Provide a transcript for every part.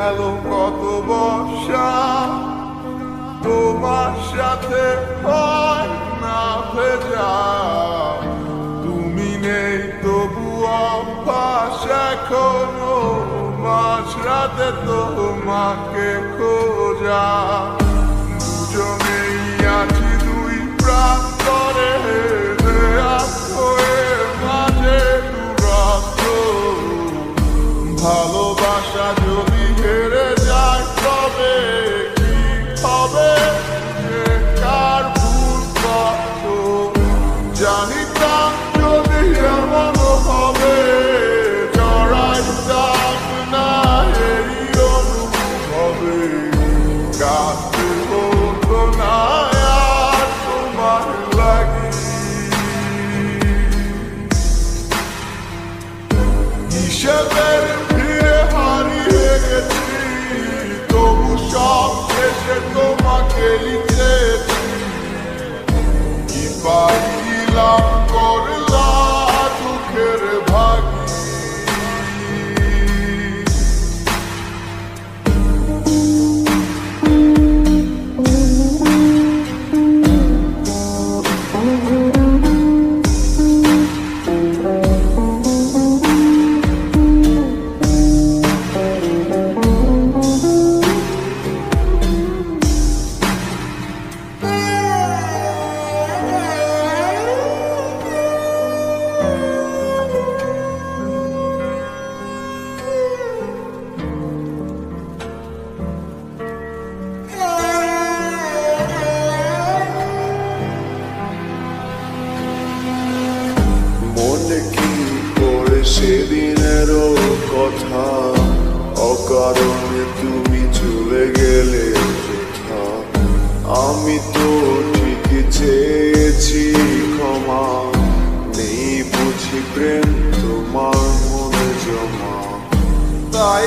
গেল কত বর্ষা, তোমার সাথে হয় না ভেজা। তুমি নেই তবু অভ্যাস, এখনও মাঝরাতে তোমাকে খোঁজা। দুজনেই আছি দুই প্রান্তরে মাঝে ভালোবাসা যদি তবে শেষে তোমাকে লিখেছি সেদিনেরও কথা, অকারণে তুমি চলে গেলে কথা? আমি তো ঠিক চেয়েছি ক্ষমা, নেই বুঝি প্রেম তোমার মনে জমা। তাই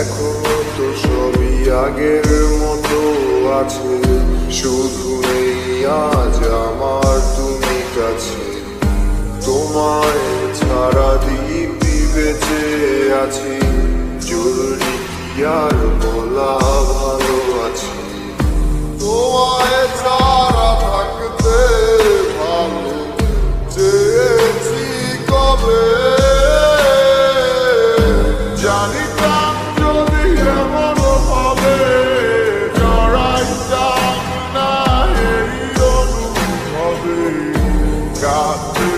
এখনও তো সবই আগের মতো আছে। শুধু নেই আজ আমার তুমি কাছে। তোমায় ছাড়া দিব্যি বেঁচে আছি। জরুরি কি আর জড়াইতাম না এই অনুভবে কাছে